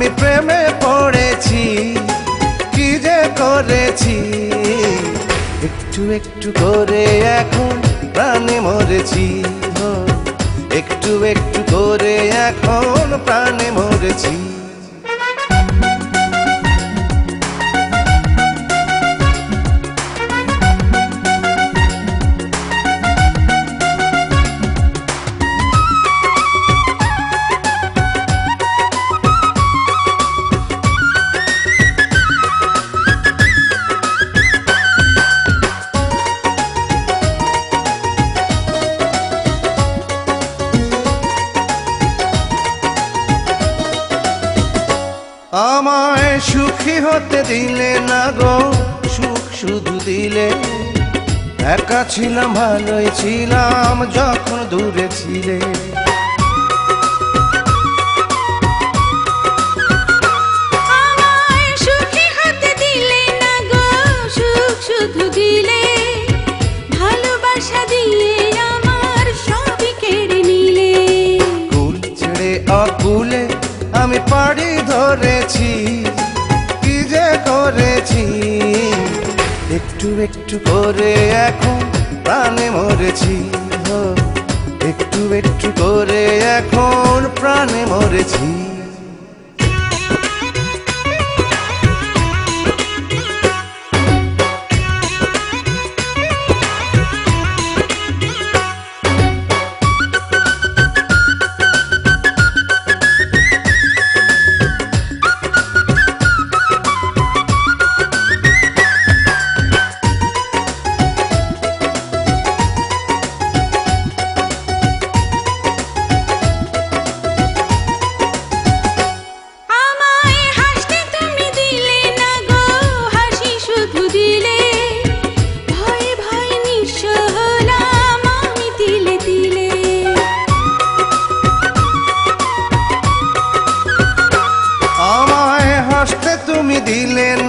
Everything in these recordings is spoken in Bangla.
আমি প্রেমে পড়েছি, কি যে করেছি? একটু একটু করে এখন প্রাণে মরেছি একটু একটু করে এখন প্রাণে মরেছি। আমায় সুখী হতে দিলে না গো, সুখ শুধু দিলে। একা ছিলাম, ভালোই ছিলাম, যখন দূরে ছিলে। শুধু দিলে। পাড়ি ধরেছি, কি যে করেছি? একটু একটু করে এখন প্রাণে মরেছি একটু একটু করে এখন প্রাণে মরেছি।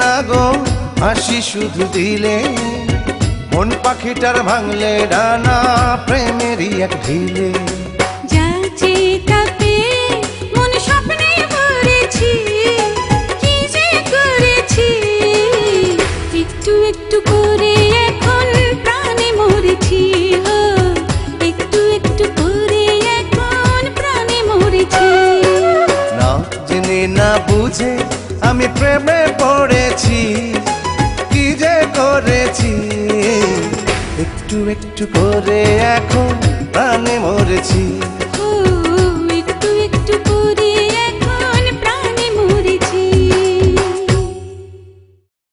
না গো হাসি শুধু দিলে। মন পাখিটার ভাঙলে ডানা প্রেমেরই এক ঢিলে। একটু একটু করে এখন প্রাণে মরেছি হো। একটু একটু করে এখন প্রাণে মরেছি। না জেনে না বুঝে আমি প্রেমে পড়েছি কি যে করেছি? একটু একটু করে এখন প্রাণে মরেছি।